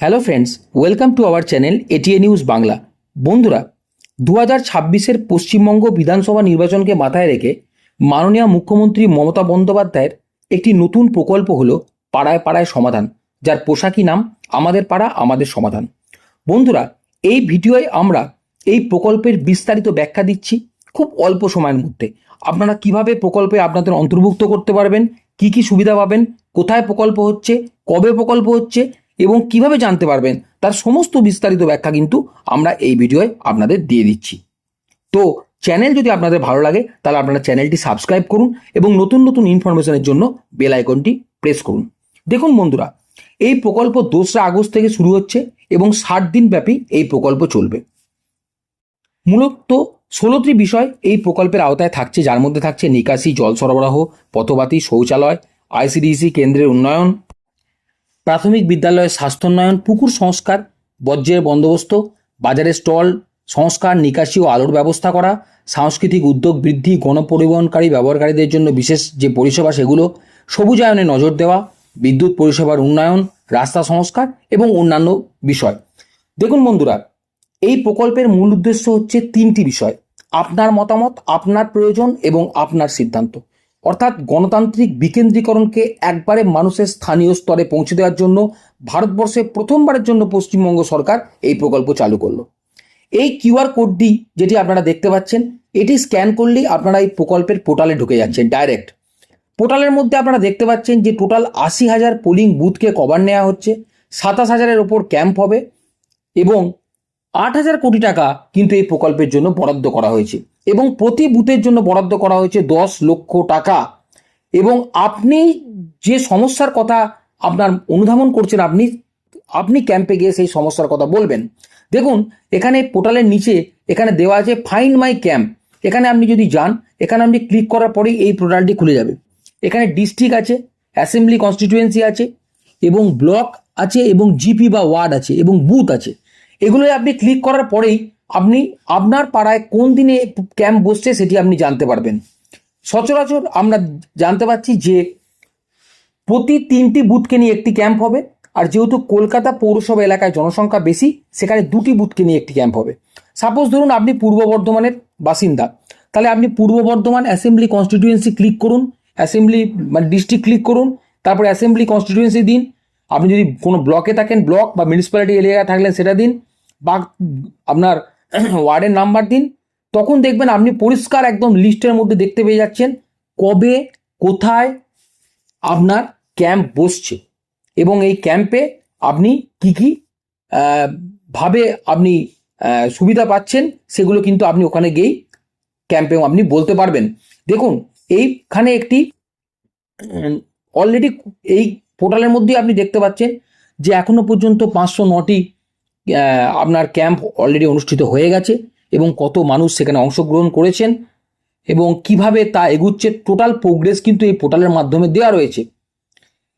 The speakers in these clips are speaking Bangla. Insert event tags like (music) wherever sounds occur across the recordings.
Hello friends welcome to our channel ATA news Bangla বন্ধুরা দু হাজার ছাব্বিশের পশ্চিমবঙ্গ বিধানসভা নির্বাচনকে মাথায় রেখে মাননীয় মুখ্যমন্ত্রী মমতা বন্দ্যোপাধ্যায়ের একটি নতুন প্রকল্প হলো পাড়ায় পাড়ায় সমাধান, যার পোশাকি নাম আমাদের পাড়া, আমাদের সমাধান। বন্ধুরা, এই ভিডিওয় আমরা এই প্রকল্পের বিস্তারিত ব্যাখ্যা দিচ্ছি খুব অল্প সময়ের মধ্যে। আপনারা কীভাবে প্রকল্পে আপনাদের অন্তর্ভুক্ত করতে পারবেন, কি কি সুবিধা পাবেন, কোথায় প্রকল্প হচ্ছে, কবে প্রকল্প হচ্ছে এবং কীভাবে জানতে পারবেন তার সমস্ত বিস্তারিত ব্যাখ্যা কিন্তু আমরা এই ভিডিওয় আপনাদের দিয়ে দিচ্ছি। তো চ্যানেল যদি আপনাদের ভালো লাগে, তাহলে আপনারা চ্যানেলটি সাবস্ক্রাইব করুন এবং নতুন নতুন ইনফরমেশনের জন্য বেল আইকনটি প্রেস করুন। দেখুন বন্ধুরা, এই প্রকল্প দোসরা আগস্ট থেকে শুরু হচ্ছে এবং ষাট দিন ব্যাপী এই প্রকল্প চলবে। মূলত ষোলোটি বিষয় এই প্রকল্পের আওতায় থাকছে, যার মধ্যে থাকছে নিকাশি, জল সরবরাহ পথবাতি শৌচালয়, আইসিডিসি কেন্দ্রের উন্নয়ন প্রাথমিক বিদ্যালয়ের স্বাস্থ্যোন্নয়ন, পুকুর সংস্কার, বর্জ্যের বন্দোবস্ত বাজারে স্টল, সংস্কার, নিকাশি ও আলোর ব্যবস্থা করা, সাংস্কৃতিক উদ্যোগ বৃদ্ধি, গণপরিবহনকারী ব্যবহারকারীদের জন্য বিশেষ যে পরিষেবা সেগুলো, সবুজায়নে নজর দেওয়া, বিদ্যুৎ পরিষেবার উন্নয়ন, রাস্তা সংস্কার এবং অন্যান্য বিষয়। দেখুন বন্ধুরা, এই প্রকল্পের মূল উদ্দেশ্য হচ্ছে তিনটি বিষয়। আপনার মতামত, আপনার প্রয়োজন এবং আপনার সিদ্ধান্ত। অর্থাৎ গণতান্ত্রিক বিকেন্দ্রীকরণকে একবারে মানুষের স্থানীয় স্তরে পৌঁছে দেওয়ার জন্য ভারতবর্ষে প্রথমবারের জন্য পশ্চিমবঙ্গ সরকার এই প্রকল্প চালু করল। এই কিউআর কোডটি যেটি আপনারা দেখতে পাচ্ছেন, এটি স্ক্যান করলেই আপনারা এই প্রকল্পের পোর্টালে ঢুকে যাচ্ছেন ডাইরেক্ট। পোর্টালের মধ্যে আপনারা দেখতে পাচ্ছেন যে টোটাল আশি হাজার পোলিং বুথকে কভার নেওয়া হচ্ছে, সাতাশ হাজারের ওপর ক্যাম্প হবে এবং আট হাজার কোটি টাকা কিন্তু এই প্রকল্পের জন্য বরাদ্দ করা হয়েছে। এবং প্রতি বুথের জন্য বরাদ্দ করা হয়েছে দশ লক্ষ টাকা। এবং আপনি যে সমস্যার কথা আপনার অনুধাবন করছেন, আপনি আপনি ক্যাম্পে গিয়ে সেই সমস্যার কথা বলবেন। দেখুন, এখানে পোর্টালের নিচে এখানে দেওয়া আছে ফাইন্ড মাই ক্যাম্প এখানে আপনি যদি যান, এখানে আপনি ক্লিক করার পরেই এই পোর্টালটি খুলে যাবে। এখানে ডিস্ট্রিক্ট আছে অ্যাসেম্বলি কনস্টিটিউয়েন্সি আছে, এবং ব্লক আছে, এবং জিপি বা ওয়ার্ড আছে, এবং বুথ আছে। এগুলোয় আপনি ক্লিক করার পরেই আপনি আপনার পাড়ায় কোন দিনে ক্যাম্প বসছে সেটি আপনি জানতে পারবেন। সচরাচর আমরা জানতে পারছি যে প্রতি তিনটি বুথকে নিয়ে একটি ক্যাম্প হবে, আর যেহেতু কলকাতা পৌরসভা এলাকায় জনসংখ্যা বেশি, সেখানে দুটি বুথকে নিয়ে একটি ক্যাম্প হবে। সাপোজ ধরুন আপনি পূর্ব বর্ধমানের বাসিন্দা, তাহলে আপনি Purba Bardhaman assembly constituency click করুন অ্যাসেম্বলি মানে ডিস্ট্রিক্ট ক্লিক করুন, তারপরে অ্যাসেম্বলি কনস্টিটিউয়েন্সি দিন। আপনি যদি কোনো ব্লকে থাকেন ব্লক বা মিউনিসিপ্যালিটি এলাকায় থাকলেন সেটা দিন। বা আপনার (clears throat) ওয়ার্ডের নাম্বার দিন। তখন দেখবেন আপনি পরিষ্কার একদম লিস্টের মধ্যে দেখতে পেয়ে যাচ্ছেন কবে, কোথায় আপনার ক্যাম্প বসছে। এবং এই ক্যাম্পে আপনি কি কি ভাবে আপনি সুবিধা পাচ্ছেন, সেগুলো কিন্তু আপনি ওখানে গিয়েই ক্যাম্পেও আপনি বলতে পারবেন। দেখুন, এইখানে একটি অলরেডি এই পোর্টালের মধ্যেই আপনি দেখতে পাচ্ছেন যে এখনও পর্যন্ত পাঁচশো নটি আপনার ক্যাম্প অলরেডি অনুষ্ঠিত হয়ে গেছে এবং কত মানুষ সেখানে অংশগ্রহণ করেছেন এবং কীভাবে তা এগুচ্ছে টোটাল প্রোগ্রেস কিন্তু এই পোর্টালের মাধ্যমে দেওয়া রয়েছে।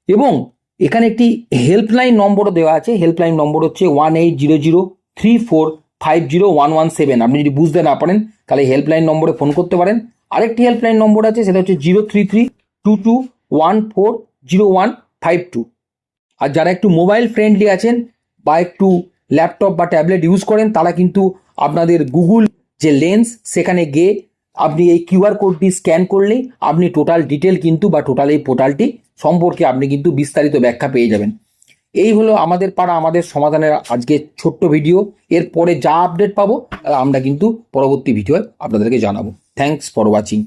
এবং এখানে একটি হেল্পলাইন নম্বরও দেওয়া আছে হেল্পলাইন নম্বর হচ্ছে one eight zero zero three four five zero one one seven আপনি যদি বুঝতে না পারেন, তাহলে হেল্পলাইন নম্বরে ফোন করতে পারেন। আরেকটি হেল্পলাইন নম্বর আছে, সেটা হচ্ছে zero three three two two one four zero one five two আর যারা একটু মোবাইল ফ্রেন্ডলি আছেন বা একটু ল্যাপটপ বা ট্যাবলেট ইউজ করেন, তারা কিন্তু আপনাদের গুগল যে লেন্স সেখানে গিয়ে আপনি এই কিউআর কোডটি স্ক্যান করলেই আপনি টোটাল ডিটেল কিন্তু বা টোটাল এই পোর্টালটি সম্পর্কে আপনি কিন্তু বিস্তারিত ব্যাখ্যা পেয়ে যাবেন। এই হলো আমাদের পাড়া, আমাদের সমাধানের আজকে ছোট্ট ভিডিও এরপরে যা আপডেট পাবো আমরা কিন্তু পরবর্তী ভিডিও আপনাদেরকে জানাব। Thanks for watching